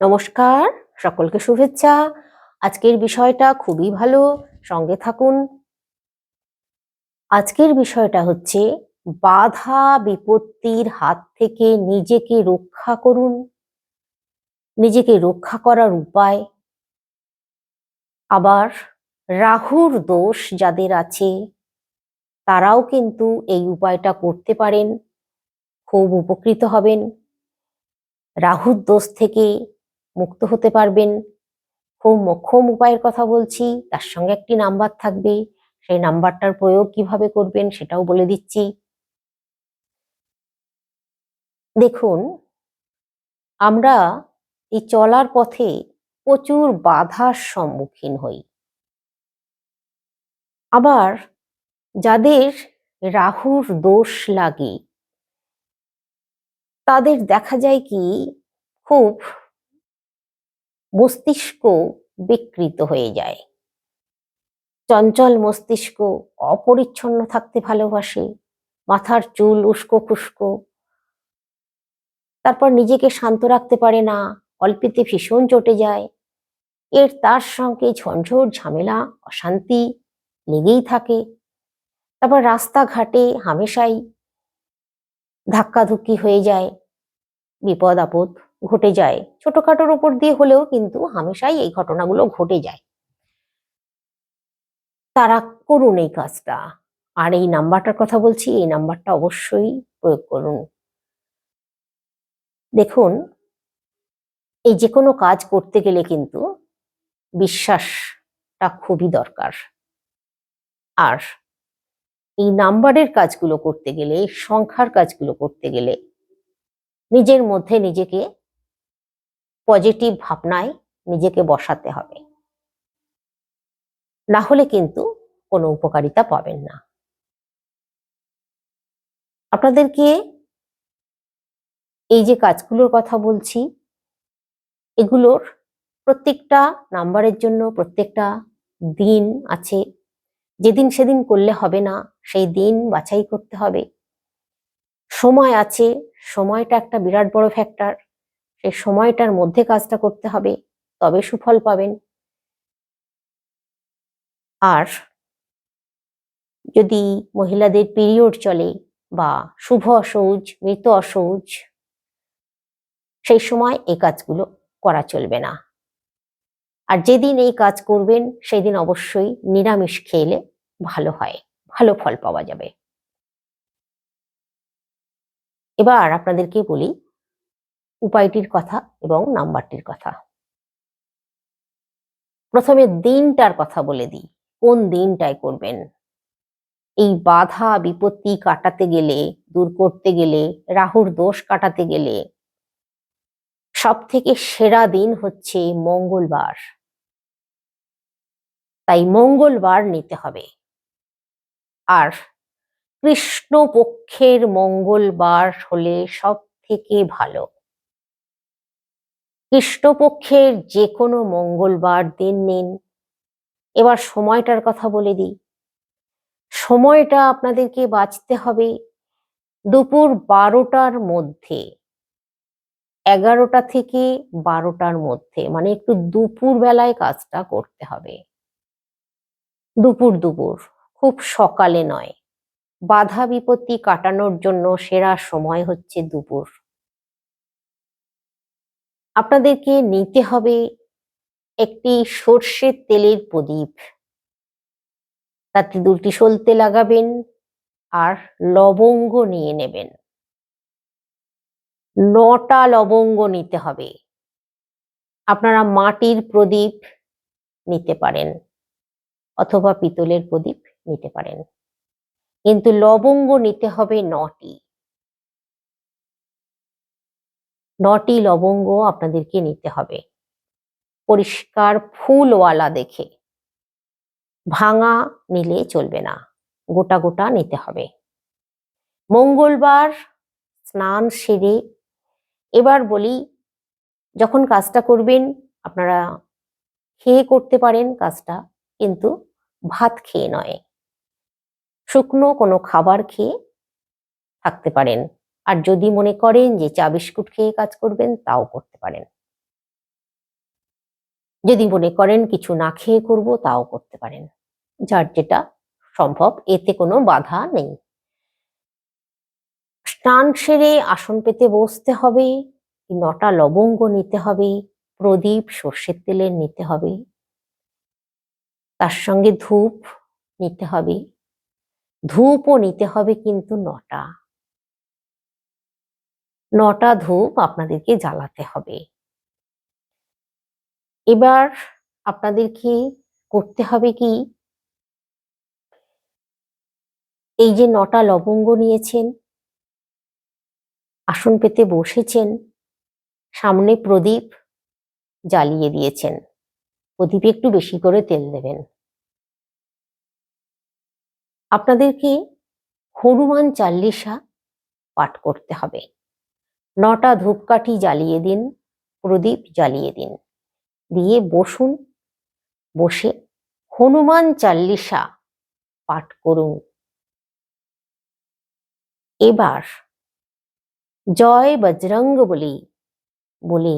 নমস্কার, সকলকে শুভেচ্ছা। আজকের বিষয়টা খুবই ভালো, সঙ্গে থাকুন। আজকের বিষয়টা হচ্ছে, বাধা বিপত্তির হাত থেকে নিজেকে রক্ষা করুন। নিজেকে রক্ষা করার উপায়। আবার রাহুর দোষ যাদের আছে, তারাও কিন্তু এই উপায়টা করতে পারেন। খুব উপকৃত হবেন। রাহুর দোষ থেকে মুক্ত হতে পারবেন। খুব মক্ষম উপায়ের কথা বলছি, তার সঙ্গে একটি নাম্বার থাকবে। সেই নাম্বারটার প্রয়োগ কীভাবে করবেন সেটাও বলে দিচ্ছি। দেখুন, আমরা এই চলার পথে প্রচুর বাধার সম্মুখীন হই। আবার যাদের রাহুর দোষ লাগে, তাদের দেখা যায় কি, খুব মস্তিষ্ক বিকৃত হয়ে যায়। চঞ্চল মস্তিষ্ক অপরিচ্ছন্ন থাকতে ভালোবাসে। মাথার চুল উস্কো খুস্কো। তারপর নিজেকে শান্ত রাখতে পারে না, অল্পেতে ভীষণ চটে যায়। এর তার সঙ্গে ঝঞ্ঝট ঝামেলা, অশান্তি লেগেই থাকে। তারপর রাস্তাঘাটে হামেশাই ধাক্কাধুক্কি হয়ে যায় বিপদ আপদ ঘটে যায়। ছোটখাটোর উপর দিয়ে হলেও কিন্তু হামেশাই এই ঘটনাগুলো ঘটে যায়। তারা করুন এই কাজটা। আর এই নাম্বারটার কথা বলছি, এই নাম্বারটা অবশ্যই প্রয়োগ করুন। দেখুন, এই যে কোনো কাজ করতে গেলে কিন্তু বিশ্বাসটা খুবই দরকার। আর এই নাম্বারের কাজগুলো করতে গেলে, সংখ্যার কাজগুলো করতে গেলে, নিজের মধ্যে নিজেকে পজিটিভ ভাবনায় নিজেকে বসাতে হবে। না হলে কিন্তু কোনো উপকারিতা পাবেন না। আপনাদেরকে এই যে কাজগুলোর কথা বলছি, এগুলোর প্রত্যেকটা নাম্বারের জন্য প্রত্যেকটা দিন আছে। যেদিন সেদিন করলে হবে না, সেই দিন বাছাই করতে হবে। সময় আছে, সময়টা একটা বিরাট বড় ফ্যাক্টর সেই সময়টার মধ্যে কাজটা করতে হবে, তবে সুফল পাবেন। আর যদি মহিলাদের পিরিয়ড চলে বা শুভ অসৌজ, মৃত অসৌজ, সেই সময় এই কাজগুলো করা চলবে না। আর যেদিন এই কাজ করবেন, সেদিন অবশ্যই নিরামিষ খেলে ভালো হয়, ভালো ফল পাওয়া যাবে। এবার আপনাদেরকে বলি উপায়টির কথা এবং নাম্বারটির কথা। প্রথমে দিনটার কথা বলে দিই। কোন দিনটায় করবেন? এই বাধা, বিপত্তি কাটাতে গেলে, দূর করতে গেলে, রাহুর দোষ কাটাতে গেলে সব থেকে সেরা দিন হচ্ছে মঙ্গলবার। তাই মঙ্গলবার নিতে হবে। আর কৃষ্ণপক্ষের মঙ্গলবার হলে সব থেকে ভালো। কৃষ্ণপক্ষের যে কোনো মঙ্গলবার দিন নিন। এবার সময়টার কথা বলে দিই। সময়টা আপনাদেরকে বাঁচতে হবে দুপুর বারোটার মধ্যে। এগারোটা থেকে বারোটার মধ্যে মানে একটু দুপুর বেলায় কাজটা করতে হবে। দুপুর দুপুর, খুব সকালে নয়। বাধা বিপত্তি কাটানোর জন্য সেরা সময় হচ্ছে দুপুর। আপনাদেরকে নিতে হবে একটি সর্ষের তেলের প্রদীপ। তাতে দুটি সলতে লাগাবেন আর লবঙ্গ নিয়ে নেবেন। নটা লবঙ্গ নিতে হবে। আপনারা মাটির প্রদীপ নিতে পারেন অথবা পিতলের প্রদীপ নিতে পারেন। কিন্তু লবঙ্গ নিতে হবে নটি। নটি লবঙ্গ আপনাদেরকে নিতে হবে। পরিষ্কার ফুলওয়ালা দেখে। ভাঙা নিলে চলবে না, গোটা গোটা নিতে হবে। মঙ্গলবার স্নান সেরে এবার বলি, যখন কাজটা করবেন, আপনারা খেয়ে করতে পারেন কাজটা, কিন্তু ভাত খেয়ে নয়। শুকনো কোনো খাবার খেয়ে থাকতে পারেন। আর যদি মনে করেন যে চা বিস্কুট খেয়ে কাজ করবেন, তাও করতে পারেন। যদি মনে করেন কিছু না খেয়ে করব, তাও করতে পারেন। যার যেটা সম্ভব, এতে কোনো বাধা নেই। স্নান সেরে আসন পেতে বসতে হবে, নটা লবঙ্গ নিতে হবে, প্রদীপ, সর্ষের তেলের নিতে হবে। তার সঙ্গে ধূপ নিতে হবে। ধূপও নিতে হবে কিন্তু নটা। নটা ধূপ আপনাদেরকে জ্বালাতে হবে। এবার আপনাদেরকে করতে হবে কি? এই যে নটা লবঙ্গ নিয়েছেন, আসন পেতে বসেছেন, সামনে প্রদীপ জ্বালিয়ে দিয়েছেন। প্রদীপে একটু বেশি করে তেল দেবেন। আপনাদেরকে হনুমান চাল্লিশা পাঠ করতে হবে। নটা ধূপকাঠি জ্বালিয়ে দিন, প্রদীপ জ্বালিয়ে দিন। দিয়ে বসুন, বসে হনুমান চাল্লিশা পাঠ করুন। এবার জয় বজরঙ্গ বলি বলে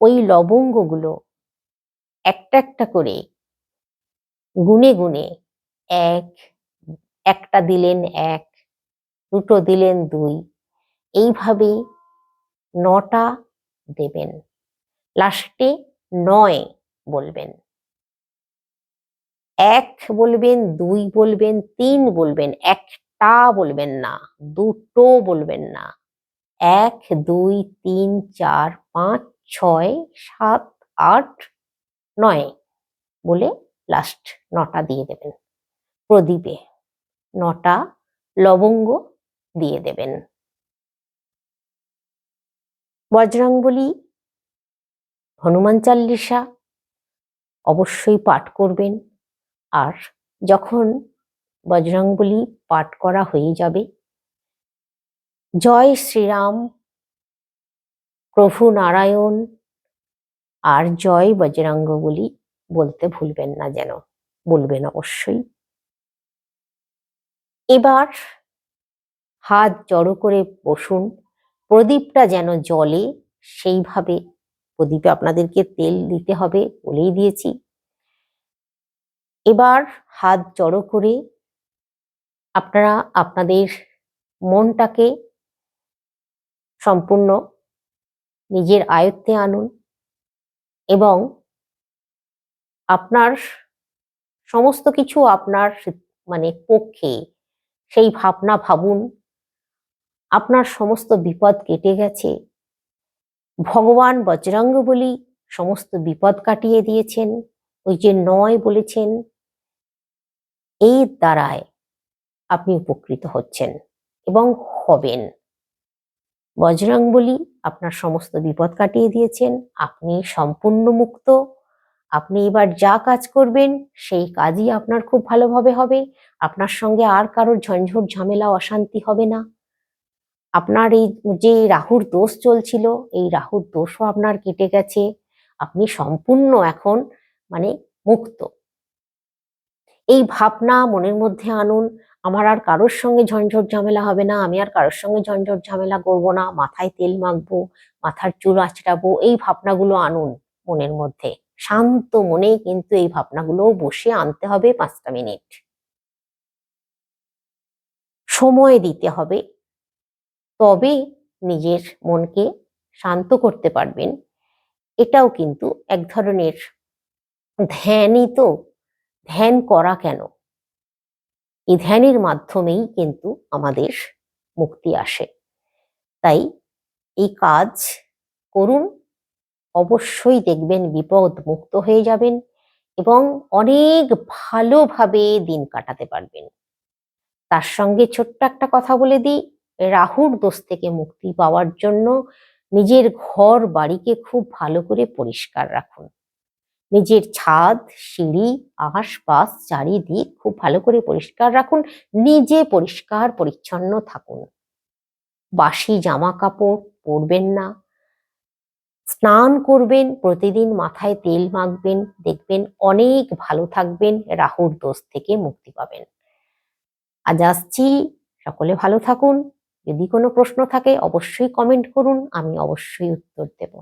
ওই লবঙ্গগুলো একটা একটা করে গুনে গুনে এক, একটা দিলেন এক, দুটো দিলেন দুই এইভাবে নটা দেবেন। লাস্টে নয় বলবেন। এক বলবেন, দুই বলবেন, তিন বলবেন, একটা বলবেন না, দুটো বলবেন না। এক, দুই, তিন, চার, পাঁচ, ছয়, সাত, আট, নয় বলে লাস্ট নটা দিয়ে দেবেন। প্রদীপে নটা লবঙ্গ দিয়ে দেবেন। বজরংবলী, হনুমান চাল্লিশা অবশ্যই পাঠ করবেন। আর যখন বজরংবলী পাঠ করা হয়ে যাবে, জয় শ্রীরাম, প্রভু নারায়ণ, আর জয় বজরাঙ্গ বলি বলতে ভুলবেন না যেন, বলবেন অবশ্যই। এবার হাত জড়ো করে বসুন। প্রদীপটা যেন জলে সেইভাবে প্রদীপে আপনাদেরকে তেল দিতে হবে বলেই দিয়েছি। এবার হাত জড়ো করে আপনারা আপনাদের মনটাকে সম্পূর্ণ নিজের আয়ত্তে আনুন এবং আপনার সমস্ত কিছু আপনার মানে পক্ষে সেই ভাবনা ভাবুন আপনার সমস্ত বিপদ কেটে গেছে। ভগবান বজরঙ্গ বলি সমস্ত বিপদ কাটিয়ে দিয়েছেন। ওই যে নয় বলেছেন এই দ্বারায় আপনি উপকৃত হচ্ছেন এবং হবেন। বজরং বলি আপনার সমস্ত বিপদ কাটিয়ে দিয়েছেন, আপনি সম্পূর্ণ মুক্ত। আপনি এবার যা কাজ করবেন, সেই কাজই আপনার খুব ভালোভাবে হবে। আপনার সঙ্গে আর কারোর ঝঞ্ঝট, ঝামেলা, অশান্তি হবে না। আপনার এই যে রাহুর দোষ চলছিল, এই রাহুর দোষও আপনার কেটে গেছে। আপনি সম্পূর্ণ এখন মানে মুক্ত। এই ভাবনা মনের মধ্যে আনুন, আমার আর কারোর সঙ্গে ঝঞ্ঝট ঝামেলা হবে না, আমি আর কারোর সঙ্গে ঝঞ্ঝট ঝামেলা করব না, মাথায় তেল মাখবো, মাথার চুল আঁচড়াবো এই ভাবনাগুলো আনুন মনের মধ্যে। শান্ত মনে কিন্তু এই ভাবনাগুলো বসে আনতে হবে পাঁচটা মিনিট। সময় দিতে হবে। তবে নিজের মনকে শান্ত করতে পারবেন। এটাও কিন্তু এক ধরনের ধ্যানই তো। ধ্যান করা কেন? এই ধ্যানের মাধ্যমেই কিন্তু আমাদের মুক্তি আসে। তাই এই কাজ করুন, অবশ্যই দেখবেন বিপদ মুক্ত হয়ে যাবেন এবং অনেক ভালোভাবে দিন কাটাতে পারবেন। তার সঙ্গে ছোট্ট একটা কথা বলে দিই রাহুর দোষ থেকে মুক্তি পাওয়ার জন্য নিজের ঘর বাড়িকে খুব ভালো করে পরিষ্কার রাখুন। নিজের ছাদ, সিঁড়ি, আশপাশ চারিদিক খুব ভালো করে পরিষ্কার রাখুন। নিজে পরিষ্কার, পরিচ্ছন্ন থাকুন। বাসি জামা কাপড় পরবেন না। স্নান করবেন, প্রতিদিন মাথায় তেল মাখবেন, দেখবেন অনেক ভালো থাকবেন, রাহুর দোষ থেকে মুক্তি পাবেন। আজ আসছি, সকলে ভালো থাকুন। যদি কোনো প্রশ্ন থাকে অবশ্যই কমেন্ট করুন আমি অবশ্যই উত্তর দেবো।